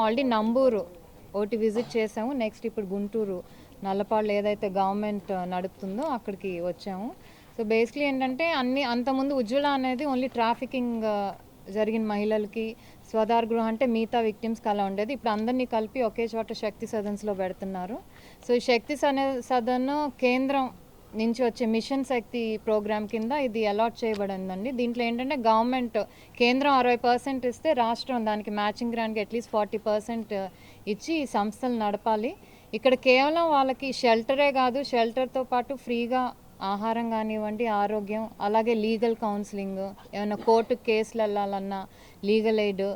Already Namburu ఒకటి visit చేసాము. Next ఇప్పుడు గుంటూరు నల్లపాళ్ళు ఏదైతే గవర్నమెంట్ నడుపుతుందో అక్కడికి వచ్చాము. సో బేసిక్లీ ఏంటంటే అన్ని అంతకుముందు ఉజ్వల అనేది ఓన్లీ ట్రాఫికింగ్ జరిగిన మహిళలకి స్వదార్ గృహ అంటే మిగతా విక్టిమ్స్కి అలా ఉండేది. ఇప్పుడు అందరినీ కలిపి ఒకే చోట శక్తి సదన్స్లో పెడుతున్నారు. సో ఈ శక్తి సన సదన్ కేంద్రం నుంచి వచ్చే మిషన్ శక్తి ప్రోగ్రామ్ కింద ఇది అలాట్ చేయబడిందండి. దీంట్లో ఏంటంటే గవర్నమెంట్ కేంద్రం అరవై పర్సెంట్ ఇస్తే రాష్ట్రం దానికి మ్యాచింగ్ గ్రాంట్కి అట్లీస్ట్ ఫార్టీ పర్సెంట్ ఇచ్చి ఈ సంస్థలు నడపాలి. ఇక్కడ కేవలం వాళ్ళకి షెల్టరే కాదు షెల్టర్తో పాటు ఫ్రీగా ఆహారం కానివ్వండి ఆరోగ్యం అలాగే లీగల్ కౌన్సిలింగ్ ఏమైనా కోర్టు కేసులు వెళ్ళాలన్నా లీగల్ ఎయిడ్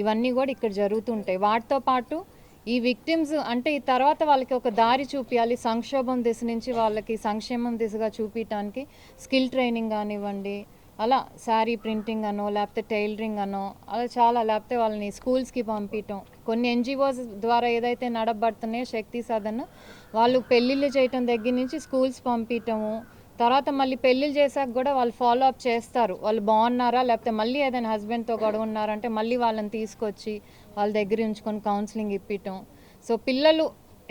ఇవన్నీ కూడా ఇక్కడ జరుగుతుంటాయి వాటితో పాటు ఈ విక్టిమ్స్ అంటే ఈ తర్వాత వాళ్ళకి ఒక దారి చూపించాలి సంక్షోభం దిశ నుంచి వాళ్ళకి సంక్షేమం దిశగా చూపించడానికి స్కిల్ ట్రైనింగ్ కానివ్వండి అలా శారీ ప్రింటింగ్ అనో లేకపోతే టైలరింగ్ అనో అలా చాలా లేకపోతే వాళ్ళని స్కూల్స్కి పంపించటం కొన్ని ఎన్జిఓస్ ద్వారా ఏదైతే నడబడుతున్నాయో శక్తి సాధన వాళ్ళు పెళ్ళిళ్ళు చేయటం దగ్గర నుంచి స్కూల్స్ పంపించటము తర్వాత మళ్ళీ పెళ్ళిళ్ళు చేశాక కూడా వాళ్ళు ఫాలో అప్ చేస్తారు. వాళ్ళు బాగున్నారా? లేకపోతే మళ్ళీ ఏదైనా హస్బెండ్తో గొడవ ఉన్నారంటే మళ్ళీ వాళ్ళని తీసుకొచ్చి వాళ్ళ దగ్గర ఉంచుకొని కౌన్సిలింగ్ ఇప్పించటం సో పిల్లలు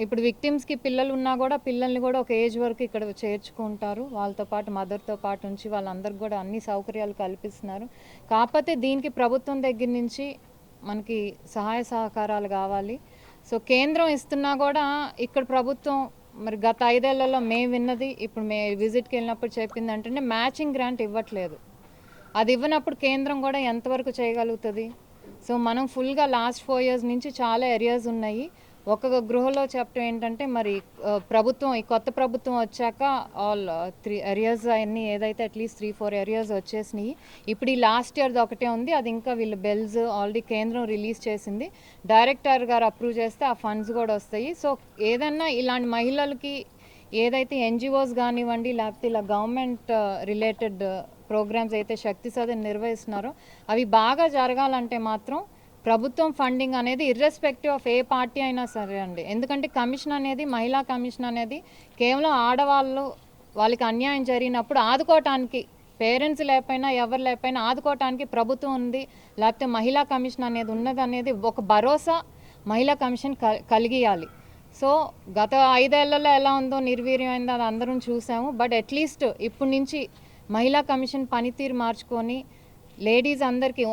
ఇప్పుడు విక్టిమ్స్కి పిల్లలు ఉన్నా కూడా పిల్లల్ని కూడా ఒక ఏజ్ వరకు ఇక్కడ చేర్చుకుంటారు. వాళ్ళతో పాటు మదర్తో పాటు ఉంచి వాళ్ళందరికీ కూడా అన్ని సౌకర్యాలు కల్పిస్తున్నారు. కాకపోతే దీనికి ప్రభుత్వం దగ్గర నుంచి మనకి సహాయ సహకారాలు కావాలి. సో కేంద్రం ఇస్తున్నా కూడా ఇక్కడ ప్రభుత్వం మరి గత ఐదేళ్ళలో మేము విన్నది ఇప్పుడు మే విజిట్కి వెళ్ళినప్పుడు చెప్పింది అంటే మ్యాచింగ్ గ్రాంట్ ఇవ్వట్లేదు. అది ఇవ్వనప్పుడు కేంద్రం కూడా ఎంతవరకు చేయగలుగుతుంది? సో మనం ఫుల్గా లాస్ట్ ఫోర్ ఇయర్స్ నుంచి చాలా ఏరియాస్ ఉన్నాయి. ఒక గృహలో చెప్పడం ఏంటంటే మరి ప్రభుత్వం ఈ కొత్త ప్రభుత్వం వచ్చాక ఆల్ త్రీ ఏరియాస్ అన్నీ ఏదైతే అట్లీస్ట్ త్రీ ఫోర్ ఏరియాస్ వచ్చేసినాయి. ఇప్పుడు ఈ లాస్ట్ ఇయర్ది ఒకటే ఉంది. అది ఇంకా వీళ్ళు బెల్స్ ఆల్రెడీ కేంద్రం రిలీజ్ చేసింది. డైరెక్టర్ గారు అప్రూవ్ చేస్తే ఆ ఫండ్స్ కూడా వస్తాయి. సో ఏదన్నా ఇలాంటి మహిళలకి ఏదైతే ఎన్జిఓస్ కానివ్వండి లేకపోతే ఇలా గవర్నమెంట్ రిలేటెడ్ ప్రోగ్రామ్స్ అయితే శక్తి సాధన నిర్వహిస్తున్నారో అవి బాగా జరగాలంటే మాత్రం ప్రభుత్వం ఫండింగ్ అనేది ఇర్రెస్పెక్టివ్ ఆఫ్ ఏ పార్టీ అయినా సరే అండి. ఎందుకంటే కమిషన్ అనేది మహిళా కమిషన్ అనేది కేవలం ఆడవాళ్ళు వాళ్ళకి అన్యాయం జరిగినప్పుడు ఆదుకోవటానికి పేరెంట్స్ లేకపోయినా ఎవరు లేకపోయినా ఆదుకోవటానికి ప్రభుత్వం ఉంది. లేకపోతే మహిళా కమిషన్ అనేది ఉన్నది అనేది ఒక భరోసా మహిళా కమిషన్ క కలిగియాలి. సో గత ఐదేళ్ళలో ఎలా ఉందో నిర్వీర్యమైందో అది అందరం చూసాము. బట్ అట్లీస్ట్ ఇప్పటి నుంచి మహిళా కమిషన్ పనితీరు మార్చుకొని లేడీస్ అందరికీ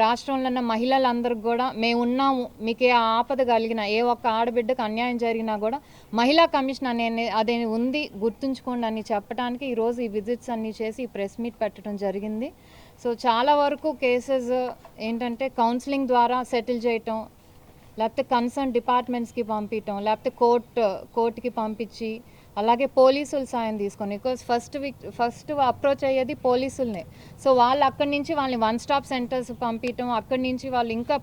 రాష్ట్రంలో ఉన్న మహిళలందరికి కూడా మేము ఉన్నాము మీకు ఏ ఆపద కలిగినా ఏ ఒక్క ఆడబిడ్డకు అన్యాయం జరిగినా కూడా మహిళా కమిషన్ అనే అదే ఉంది గుర్తుంచుకోండి అని చెప్పడానికి ఈరోజు ఈ విజిట్స్ అన్నీ చేసి ఈ ప్రెస్ మీట్ పెట్టడం జరిగింది. సో చాలా వరకు కేసెస్ ఏంటంటే కౌన్సిలింగ్ ద్వారా సెటిల్ చేయటం లేకపోతే కన్సర్న్ డిపార్ట్మెంట్స్కి పంపించటం లేకపోతే కోర్ట్ కోర్టుకి పంపించి అలాగే పోలీసుల సాయం తీసుకొని because first week first approach అయ్యేది పోలీసులనే. సో వాళ్ళు అక్కడి నుంచి వాళ్ళని వన్ స్టాప్ సెంటర్స్ పంపించడం అక్కడి నుంచి వాళ్ళు ఇంకా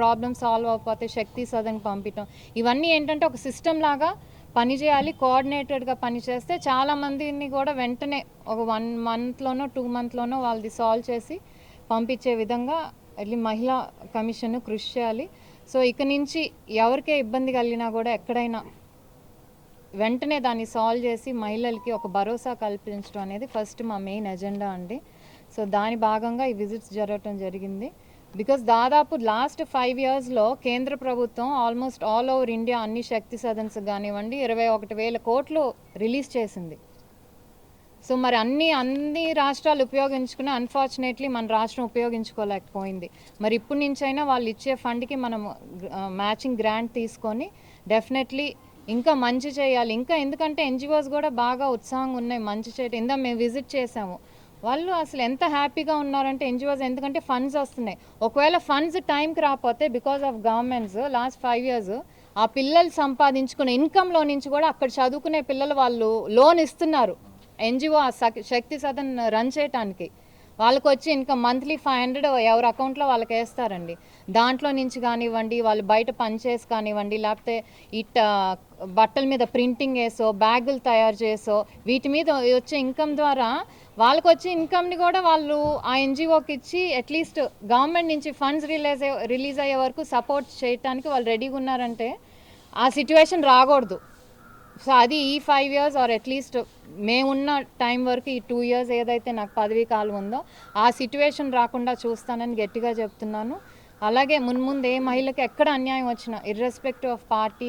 ప్రాబ్లమ్ సాల్వ్ అవ్వకపోతే శక్తి సదన్ పంపించటం ఇవన్నీ ఏంటంటే ఒక సిస్టమ్ లాగా పనిచేయాలి కోఆర్డినేటెడ్గా పనిచేస్తే చాలామందిని కూడా వెంటనే ఒక వన్ మంత్లోనో టూ మంత్లోనో వాళ్ళది సాల్వ్ చేసి పంపించే విధంగా వెళ్ళి మహిళా కమిషన్ కృషి చేయాలి. సో ఇక నుంచి ఎవరికే ఇబ్బంది కలిగినా కూడా ఎక్కడైనా వెంటనే దాన్ని సాల్వ్ చేసి మహిళలకి ఒక భరోసా కల్పించడం అనేది ఫస్ట్ మా మెయిన్ ఎజెండా అండి. సో దాని భాగంగా ఈ విజిట్స్ జరగటం జరిగింది. బికాస్ దాదాపు లాస్ట్ ఫైవ్ ఇయర్స్లో కేంద్ర ప్రభుత్వం ఆల్మోస్ట్ ఆల్ ఓవర్ ఇండియా అన్ని శక్తి సదన్స్ కానివ్వండి ఇరవై ఒకటి వేల కోట్లు రిలీజ్ చేసింది. సో మరి అన్ని అన్ని రాష్ట్రాలు ఉపయోగించుకుని అన్ఫార్చునేట్లీ మన రాష్ట్రం ఉపయోగించుకోలేకపోయింది. మరి ఇప్పటి నుంచైనా వాళ్ళు ఇచ్చే ఫండ్కి మనం uh, మ్యాచింగ్ గ్రాంట్ తీసుకొని డెఫినెట్లీ ఇంకా మంచి చేయాలి. ఇంకా ఎందుకంటే ఎన్జిఓస్ కూడా బాగా ఉత్సాహంగా ఉన్నాయి. మంచి చేయటం ఇందా మేము విజిట్ చేసాము. వాళ్ళు అసలు ఎంత హ్యాపీగా ఉన్నారంటే ఎన్జిఓస్ ఎందుకంటే ఫండ్స్ వస్తున్నాయి. ఒకవేళ ఫండ్స్ టైంకి రాకపోతే because of governments last five years ఆ పిల్లలు సంపాదించుకునే ఇన్కంలో నుంచి కూడా అక్కడ చదువుకునే పిల్లలు వాళ్ళు లోన్ ఇస్తున్నారు. ఎన్జిఓ ఆ శక్తి సదన్ రన్ చేయటానికి. వాళ్ళకి వచ్చి ఇంకా మంత్లీ ఫైవ్ హండ్రెడ్ ఎవరి అకౌంట్లో వాళ్ళకి వేస్తారండి. దాంట్లో నుంచి కానివ్వండి వాళ్ళు బయట పనిచేసి కానివ్వండి లేకపోతే ఇట్ట బట్టల మీద ప్రింటింగ్ వేసో బ్యాగులు తయారు చేసో వీటి మీద వచ్చే ఇన్కమ్ ద్వారా వాళ్ళకి వచ్చే ఇన్కమ్ని కూడా వాళ్ళు ఆ ఎన్జిఓకి ఇచ్చి అట్లీస్ట్ గవర్నమెంట్ నుంచి ఫండ్స్ రిలీజ్ రిలీజ్ అయ్యే వరకు సపోర్ట్ చేయడానికి వాళ్ళు రెడీగా ఉన్నారంటే ఆ సిచ్యువేషన్ రాకూడదు. సో అది ఈ five years or at least మేమున్న టైం వరకు ఈ టూ ఇయర్స్ ఏదైతే నాకు పదవీ కాలం ఉందో ఆ సిచ్యువేషన్ రాకుండా చూస్తానని గట్టిగా చెప్తున్నాను. అలాగే మున్ముందు ఏ మహిళకి ఎక్కడ అన్యాయం వచ్చినా ఇర్రెస్పెక్టివ్ ఆఫ్ పార్టీ